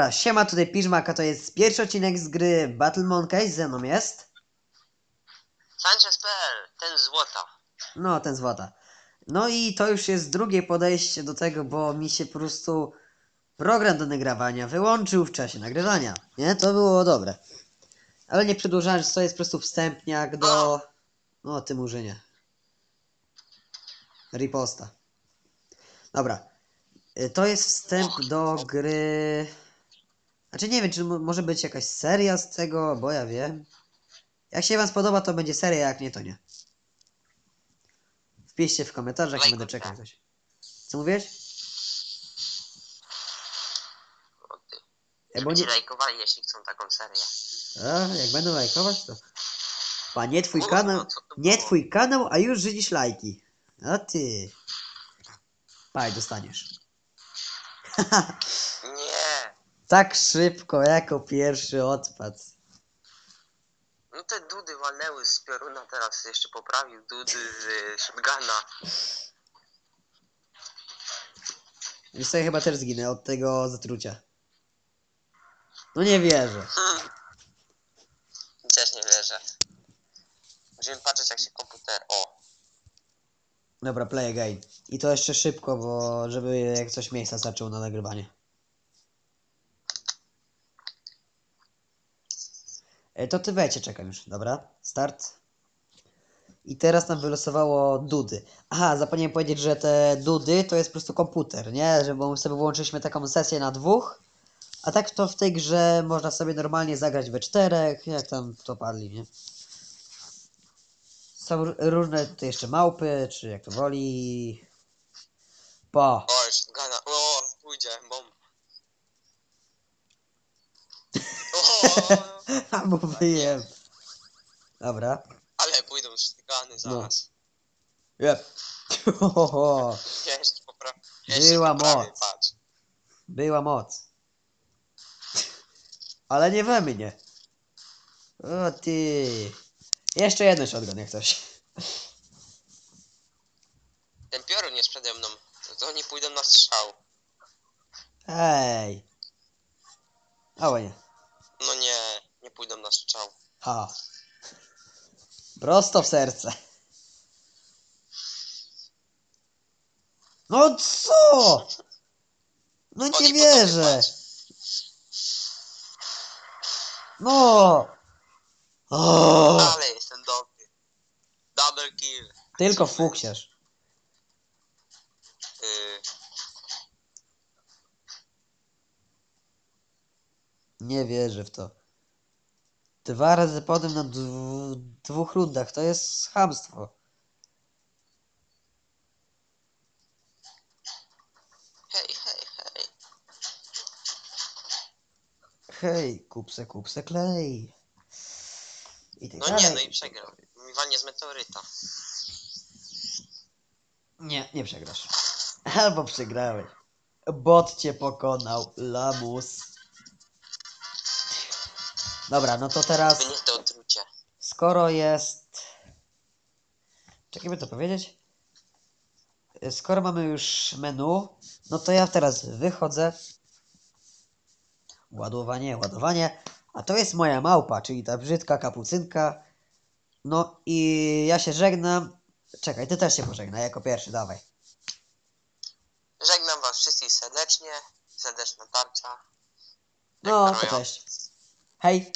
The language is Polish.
Dobra, Siema, tutaj Piżmaka, to jest pierwszy odcinek z gry Battle Monkey, ze mną jest. Sanchez.pl, ten złota. No, ten złota. No i to już jest drugie podejście do tego, bo mi się po prostu program do nagrywania wyłączył w czasie nagrywania. Nie? To było dobre. Ale nie przedłużając, to jest po prostu wstępniak do... No, ty murzynie. Riposta. Dobra. Y, To jest wstęp do gry... Znaczy nie wiem, czy mo- może być jakaś seria z tego, bo ja wiem. Jak się wam spodoba, to będzie seria, jak nie, to nie. Wpiszcie w komentarzach, Lajkujcie. będę czekał coś. Co mówisz? Żeby nie... lajkowali, jeśli chcą taką serię. A, jak będą lajkować, to... Pa, nie twój kanał, to nie twój kanał, a już żydzisz lajki. A ty... Paj, dostaniesz. Nie. Tak szybko, jako pierwszy odpad. No te dudy walnęły z pioruna, teraz jeszcze poprawił dudy z y, shotguna. I sobie chyba też zginę od tego zatrucia. No nie wierzę. Hmm. Też nie wierzę. Musimy patrzeć jak się komputer... O. Dobra, play again. I to jeszcze szybko, bo żeby jak coś miejsca zaczął na nagrywanie. To ty wejdźcie, czekam już. Dobra, start. I teraz nam wylosowało dudy. Aha, zapomniałem powiedzieć, że te dudy to jest po prostu komputer, nie? Że bo sobie włączyliśmy taką sesję na dwóch. A tak to w tej grze można sobie normalnie zagrać we czterech, jak tam to padli, nie? Są różne tutaj jeszcze małpy, czy jak to woli. Po. O, shotguna. O, pójdzie, bomb. O, A mówiłem. Dobra. ale pójdą shotguny zaraz. Jep. Ohoho. Jeszcze poprawię. Była poprawię, moc. Patrz. Była moc. Ale nie we mnie. O ty. Jeszcze jeden shotgun jak coś. Ten piorun jest przede mną. To, to oni pójdą na strzał. Ej. O nie. No nie, nie pójdą na strzał. Ha. Prosto w serce. No co? No nie Oni wierzę. No. O, Ale jestem dobry. Double kill. tylko fuksiarz. Yy, Nie wierzę w to. Dwa razy potem na dwóch rundach. To jest chamstwo. hej, hej, hej. Hej, kupse, kupse, klej. I tak No dalej. nie, no i przegrał. Mi walnie z meteoryta. Nie, nie przegrasz. Albo przegrałeś. Bot cię pokonał, lamus. Dobra, no to teraz, nie to otrucie. skoro jest... Czekaj, by to powiedzieć? Skoro mamy już menu, no to ja teraz wychodzę. Ładowanie, ładowanie. A to jest moja małpa, czyli ta brzydka kapucynka. No i ja się żegnam. Czekaj, ty też się pożegnaj jako pierwszy, dawaj. Żegnam was wszystkich serdecznie. Serdeczna tarcza. No, to cześć. Hey